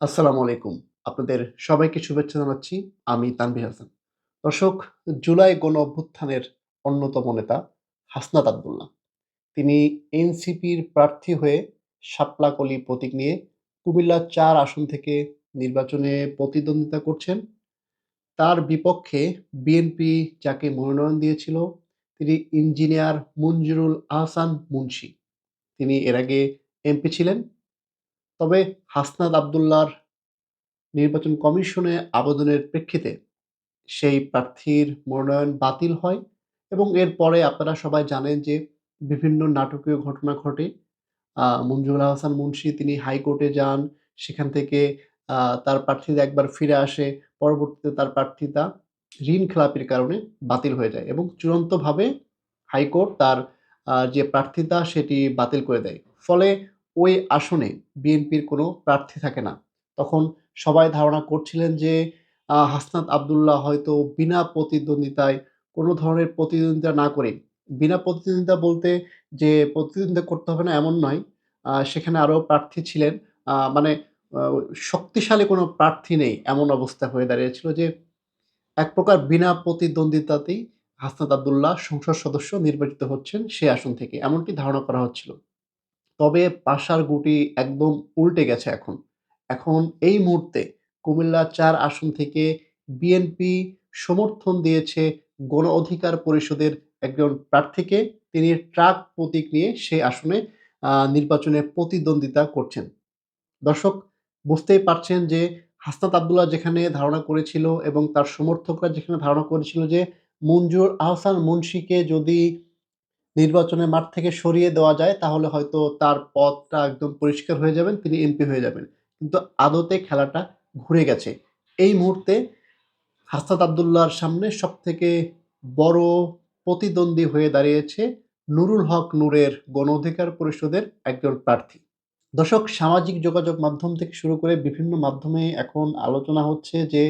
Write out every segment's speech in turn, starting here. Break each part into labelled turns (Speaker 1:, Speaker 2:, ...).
Speaker 1: আসসালামু আলাইকুম। আপনাদের সবাইকে শুভেচ্ছা জানাচ্ছি। আমি তানভীর হাসান। দর্শক, জুলাই গণ-অভ্যুত্থানের অন্যতম নেতা হাসনাত আবদুল্লাহ তিনি এনসিপির প্রার্থী হয়ে শাপলা কলি প্রতীক নিয়ে কুমিল্লা চার আসন থেকে নির্বাচনে প্রতিদ্বন্দ্বিতা করছেন। তার বিপক্ষে বিএনপি যাকে মনোনয়ন দিয়েছিল তিনি ইঞ্জিনিয়ার মঞ্জুরুল আহসান মুন্সী। তিনি এর আগে এমপি ছিলেন। তবে হাসনাত আবদুল্লার নির্বাচন কমিশনে আবেদনের প্রেক্ষিতে সেই প্রার্থীর মনোনয়ন বাতিল হয় এবং এরপরে আপনারা সবাই জানেন যে বিভিন্ন নাটকীয় ঘটনা ঘটে। আ মঞ্জুরুল আহসান মুন্সী তিনি হাইকোর্টে যান। সেখান থেকে তার প্রার্থিতা একবার ফিরে আসে। পরবর্তীতে তার প্রার্থীতা ঋণ খেলাপির কারণে বাতিল হয়ে যায় এবং চূড়ান্তভাবে হাইকোর্ট তার যে প্রার্থীতা সেটি বাতিল করে দেয়। ফলে ওই আসনে বিএনপির কোনো প্রার্থী থাকে না। তখন সবাই ধারণা করছিলেন যে হাসনাত আব্দুল্লাহ হয়তো বিনা প্রতিদ্বন্দ্বিতায় কোনো ধরনের প্রতিদ্বন্দ্বিতা না করে, বিনা প্রতিদ্বন্দ্বিতা বলতে যে প্রতিদ্বন্দ্বিতা করতে হবে না এমন নয়। সেখানে আরও প্রার্থী ছিলেন। মানে শক্তিশালী কোনো প্রার্থী নেই এমন অবস্থা হয়ে দাঁড়িয়েছিল যে এক প্রকার বিনা প্রতিদ্বন্দ্বিতাতেই হাসনাত আব্দুল্লাহ সংসদ সদস্য নির্বাচিত হচ্ছেন সে আসন থেকে। এমনটি ধারণা করা হচ্ছিল। তবে পাশার গুটি একদম উল্টে গেছে এখন। এখন এই মুহূর্তে কুমিল্লা চার আসন থেকে বিএনপি সমর্থন দিয়েছে গণ অধিকার পরিষদের একজন প্রার্থীকে। তিনি ট্রাক প্রতীক নিয়ে সে আসনে নির্বাচনে প্রতিদ্বন্দ্বিতা করছেন। দর্শক, বুঝতেই পারছেন যে হাসনাত আব্দুল্লাহ যেখানে ধারণা করেছিল এবং তার সমর্থকরা যেখানে ধারণা করেছিল যে মঞ্জুর আহসান মুন্সিকে যদি নির্বাচনের মাঠ থেকে সরিয়ে দেওয়া যায় তাহলে হয়তো তার পথটা একদম পরিষ্কার হয়ে যাবেন, তিনি এমপি হয়ে যাবেন। কিন্তু আদতে খেলাটা ঘুরে গেছে। এই মুহূর্তে হাসনাত আবদুল্লার সামনে সবথেকে বড় প্রতিদ্বন্দ্বী হয়ে দাঁড়িয়েছে নুরুল হক নূরের গণ অধিকার পরিষদের একজন প্রার্থী। দর্শক সামাজিক যোগাযোগ মাধ্যম থেকে শুরু করে বিভিন্ন মাধ্যমে এখন আলোচনা হচ্ছে যে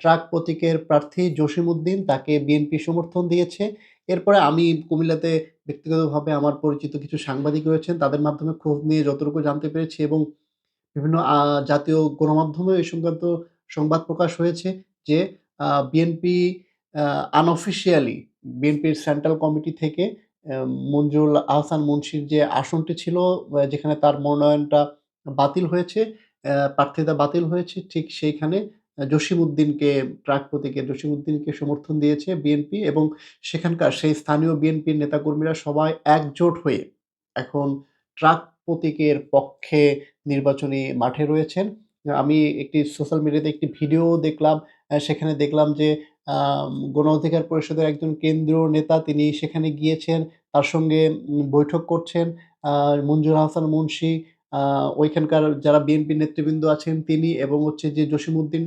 Speaker 1: ট্রাক প্রতীকের প্রার্থী জসিমউদ্দিন তাকে বিএনপি সমর্থন দিয়েছে। এরপরে আমি কুমিল্লাতে ব্যক্তিগতভাবে আমার পরিচিত কিছু সাংবাদিক রয়েছেন তাদের মাধ্যমে খোঁজ নিয়ে যতটুকু জানতে পেরেছি এবং বিভিন্ন জাতীয় গণমাধ্যমেও এ সংক্রান্ত সংবাদ প্রকাশ হয়েছে যে বিএনপি আনঅফিসিয়ালি বিএনপির সেন্ট্রাল কমিটি থেকে অ্যা মঞ্জুরুল আহসান মুন্সির যে আসনটি ছিল যেখানে তার মনোনয়নটা বাতিল হয়েছে, প্রার্থিতা বাতিল হয়েছে ঠিক সেইখানে জসিমউদ্দিনকে ট্রাক প্রতীকে জসিমউদ্দিনকে সমর্থন দিয়েছে বিএনপি এবং সেখানকার সেই স্থানীয় বিএনপির নেতাকর্মীরা সবাই একজোট হয়ে এখন ট্রাক প্রতীকের পক্ষে নির্বাচনী মাঠে রয়েছেন। আমি একটি সোশ্যাল মিডিয়াতে একটি ভিডিও দেখলাম। সেখানে দেখলাম যে গণ অধিকার পরিষদের একজন কেন্দ্রীয় নেতা তিনি সেখানে গিয়েছেন। তার সঙ্গে বৈঠক করছেন মঞ্জুর হাসান মুন্সী, ওইখানকার যারা বিএনপি নেতৃবৃন্দ আছেন তিনি এবং হচ্ছে যে জসিমউদ্দিন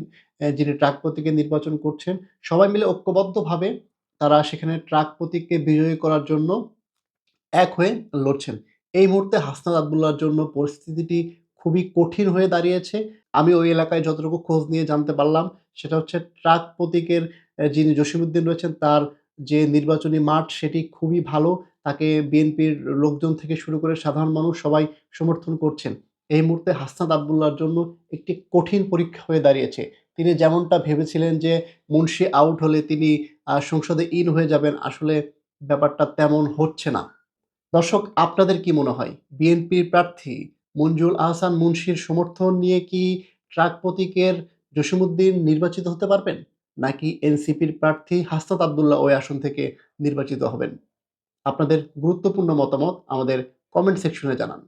Speaker 1: যিনি ট্রাক প্রতীকে নির্বাচন করছেন। সবাই মিলে ঐক্যবদ্ধভাবে তারা সেখানে ট্রাক প্রতীককে বিজয়ী করার জন্য এক হয়ে লড়ছেন। এই মুহূর্তে হাসনাত আব্দুল্লাহর জন্য পরিস্থিতিটি খুবই কঠিন হয়ে দাঁড়িয়েছে। আমি ওই এলাকায় যতটুকু খোঁজ নিয়ে জানতে পারলাম, সেটা হচ্ছে ট্রাক প্রতীকের যিনি জসিমউদ্দিন রয়েছেন, তার যে নির্বাচনী মাঠ, সেটি খুবই ভালো। তাকে বিএনপির লোকজন থেকে শুরু করে সাধারণ মানুষ সবাই সমর্থন করছেন। এই মুহূর্তে হাসনাত আব্দুল্লাহর জন্য একটি কঠিন পরীক্ষা হয়ে দাঁড়িয়েছে। তিনি যেমনটা ভেবেছিলেন যে মুন্সী আউট হলে তিনি সংসদে ইন হয়ে যাবেন, আসলে ব্যাপারটা তেমন হচ্ছে না। দর্শক আপনাদের কি মনে হয়? বিএনপির প্রার্থী মঞ্জুল আহসান মুন্সীর সমর্থন নিয়ে কি ট্রাক প্রতীকের জসিমউদ্দিন নির্বাচিত হতে পারবেন? নাকি এনসিপির প্রার্থী হাসনাত আবদুল্লাহ ওই আসন থেকে নির্বাচিত হবেন? আপনাদের গুরুত্বপূর্ণ মতামত আমাদের কমেন্ট সেকশনে জানান।